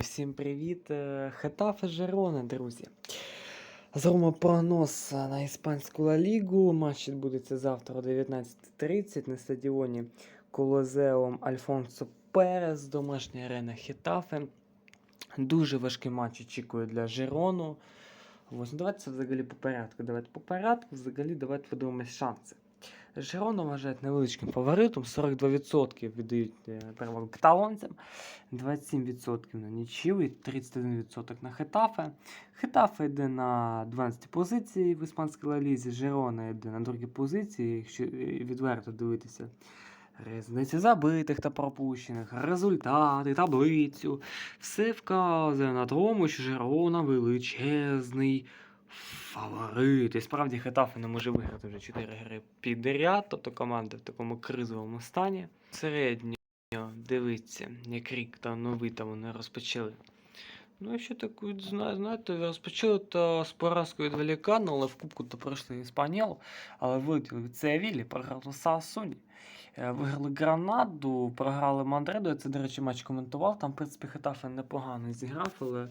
Всім привіт! Е, Хетафе Жерона, друзі. Зробимо прогноз на іспанську Ла Лігу. Матч відбудеться завтра о 19.30 на стадіоні Колозеум Альфонсо Перес, домашня арена Хетафе. Дуже важкий матч очікує для Жерону. Ось, ну, давайте це взагалі по порядку. Давайте по порядку, взагалі давайте подивимось шанси. Жерона вважають невеличким фаворитом, 42% віддають е, перевагу каталонцям, 27% на нічів і 31% на Хетафе. Хетафе йде на 12 позиції в іспанській лалізі, Жерона йде на другій позиції, якщо е, відверто дивитися. Різницю забитих та пропущених, результати, таблицю. Все вказує на тому, що Жерона величезний фаворит. І справді Хетафе не може виграти вже 4 гри підряд, тобто команда в такому кризовому стані. Середньо дивиться, як рік та новий там вони розпочали. Ну, якщо так от зна- знаєте, розпочали то з поразкою від Валікану, але в Кубку то пройшли Іспаньол, але вилетіли від Севілі, програли Саасуні. Е, Виграли Гранаду, програли Мандреду. Я це, до речі, матч коментував. Там, в принципі, Хетафе непогано зіграв, але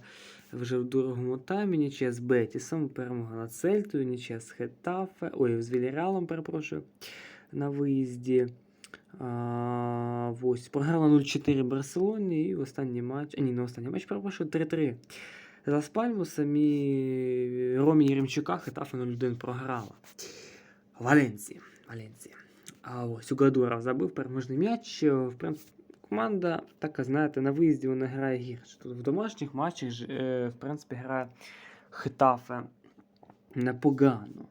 вже в другому таймі нічия з Бетісом, перемога над Сельтою, нічия з Хетафе, ой, з Вільяреалом, перепрошую, на виїзді. Ось, програла 0-4 Барселоні і останній матч, а ні, не останній матч, перепрошую, 3-3. За Спальмусом і Ромі Єремчука Хетафе 0-1 програла. Валенції. Валенції. А ось Угадура забив переможний м'яч. В принципі, команда, така, знаєте, на виїзді вона грає гірше. Тут в домашніх матчах, е, в принципі, грає Хетафе непогано.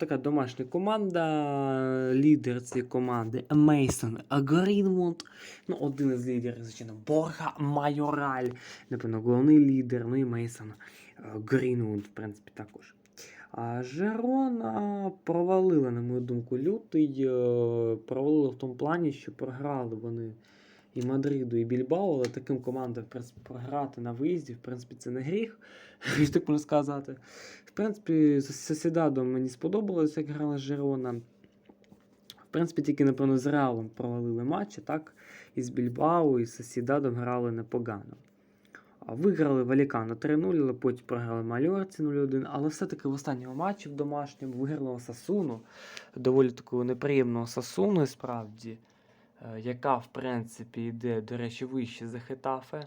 Така домашня команда, лідер цієї команди Мейсон Грінвуд. Ну, один із лідерів, звичайно, Борга Майораль. Напевно, головний лідер, ну і Мейсон Грінвуд, в принципі, також. А Жерона провалила, на мою думку, лютий. е, Провалила в тому плані, що програли вони і Мадриду, і Більбао, але таким командам, принципі, програти на виїзді, в принципі, це не гріх, якщо так можна сказати. В принципі, з Сосідадом мені сподобалось, як грала Жерона. В принципі, тільки, напевно, з Реалом провалили матчі, так? І з Більбао, і з Сосідадом грали непогано. Виграли Валікано 3-0, але потім програли Мальорці 0-1. Але все-таки в останньому матчі в домашньому виграли Сасуну. Доволі таку неприємну Сасуну, справді, яка, в принципі, йде, до речі, вище за Хетафе.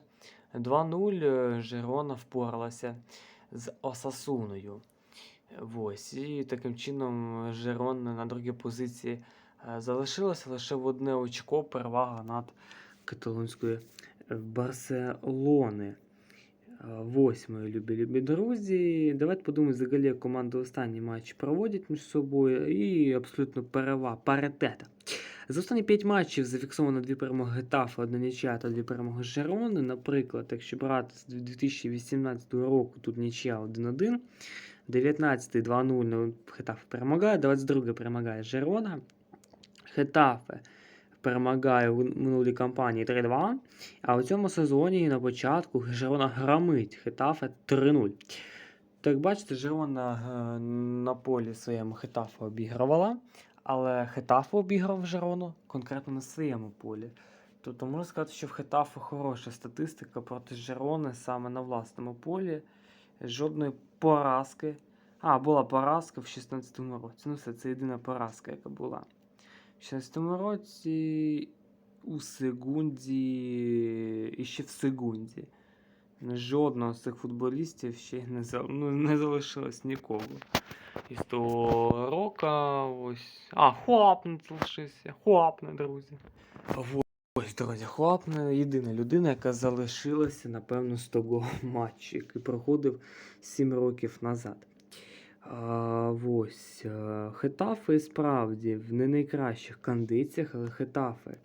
2-0 е, Жерона впоралася з Осасуною. Ось. І таким чином Жерон на другій позиції е, залишилася лише в одне очко перевага над каталонською е, Барселони. Ось, мої любі любі друзі. Давайте подумаємо, взагалі, як команди останній матч проводять між собою і абсолютно перевага, паритета. За останні 5 матчів зафіксовано дві перемоги Гетафа, одна нічия та дві перемоги Жерони. Наприклад, якщо брати з 2018 року, тут нічия 1-1. 19 2-0 ну, Хетафе перемагає, 22 перемагає Жерона. Хетафе перемагає в минулій кампанії 3-2. А у цьому сезоні на початку Жерона громить Хетафе 3-0. Так бачите, Жерона е, на полі своєму Хетафе обігравала, але Хетафе обіграв Жерону конкретно на своєму полі. Тобто можна сказати, що в Хетафе хороша статистика проти Жерони саме на власному полі. Жодної поразки. А, була поразка в 16-му році. Ну, все, це єдина поразка, яка була. В 16-му році у секунді і ще в секунді. Жодного з цих футболістів ще не, зал... ну, не залишилось нікого. Із того року ось. А, Хуапне залишився. Хуапне, друзі. Ось, друзі, Хуапне єдина людина, яка залишилася, напевно, з того матчу, який проходив 7 років назад. А, ось. е, Хетафе і справді в не найкращих кондиціях, але Хетафе.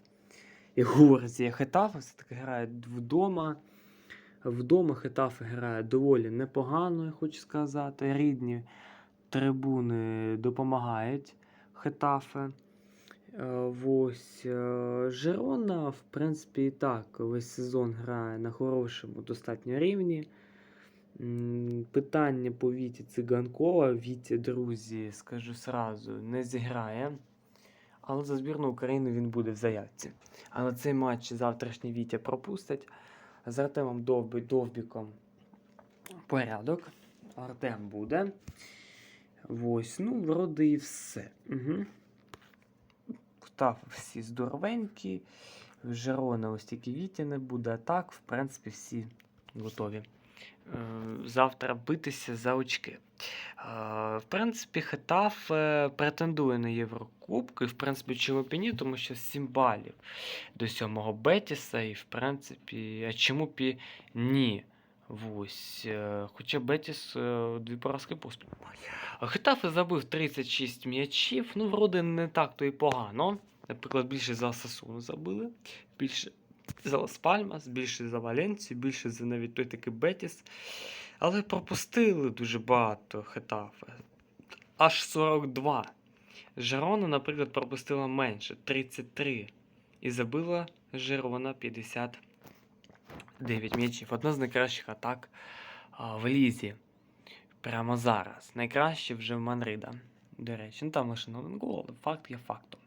І говориться, Хетафе все-таки грає вдома. Вдома Хетафе грає доволі непогано, я хочу сказати. Рідні трибуни допомагають Хетафе. Е, Ось е, Жерона, в принципі, і так весь сезон грає на хорошому достатньо рівні. Питання по Віті Циганкова. Віті, друзі, скажу сразу, не зіграє. Але за збірну України він буде в заявці. Але цей матч завтрашній Вітя пропустить. З Артемом Довби, Довбіком порядок. Артем буде. Ось, ну, вроде і все. Угу. Ктафи всі здоровенькі. Жерона ось тільки Вітя не буде, а так, в принципі, всі готові. Е, Завтра битися за очки. Е, В принципі, Хетаф е, претендує на Єврокубки, в принципі, чому б і ні, тому що 7 балів до сьомого Бетіса, і в принципі, а чому б і ні. Ось. е, Хоча Бетіс е, дві поразки поспіль. Хетафе забив 36 м'ячів, ну, вроде не так то і погано. Наприклад, більше за Сасуну забили, більше за Лас Пальмас, більше за Валенцію, більше за навіть той такий Бетіс. Але пропустили дуже багато Хетафе. Аж 42. Жерона, наприклад, пропустила менше 33. І забила Жерона 59 м'ячів. Одна з найкращих атак в Лізі. Прямо зараз. Найкраще вже в Манрида. До речі, ну там лише на гол, але факт є фактом.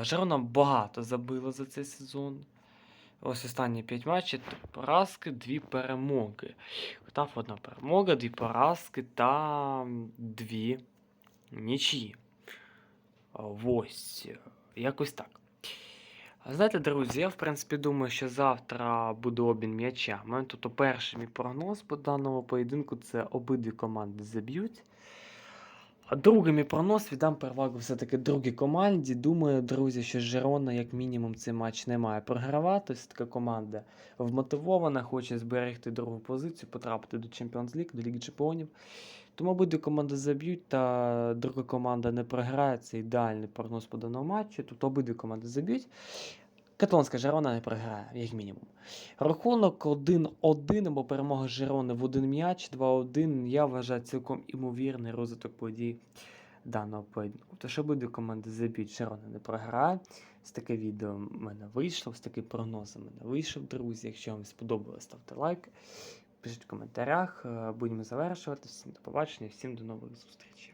Жерона багато забила за цей сезон. Ось останні 5 матчів, 3 поразки, 2 перемоги. Там одна перемога, 2 поразки та 2 нічиї. А, Ось. Якось так. Знаєте, друзі, я в принципі думаю, що завтра буде обмін м'ячами. Тобто перший мій прогноз по даному поєдинку це обидві команди заб'ють. А другий мій прогноз віддам перевагу все-таки другій команді. Думаю, друзі, що Жерона, як мінімум, цей матч не має програвати. Ось така команда вмотивована, хоче зберегти другу позицію, потрапити до Champions League, до Ліги Чемпіонів. Тому обидві команди заб'ють, та друга команда не програє. Це ідеальний прогноз по даному матчу. Тут обидві команди заб'ють. Каталонська Жерона не програє, як мінімум. Рахунок 1-1 або перемога Жерони в один м'яч, 2-1. Я вважаю цілком імовірний розвиток подій даного поєдинку. Тож обидві команди заб'ють, Жерона не програє. Ось таке відео в мене вийшло, ось такий прогноз у мене вийшов, друзі. Якщо вам сподобалось, ставте лайк, пишіть в коментарях. Е, Будемо завершувати. Всім до побачення, всім до нових зустрічей.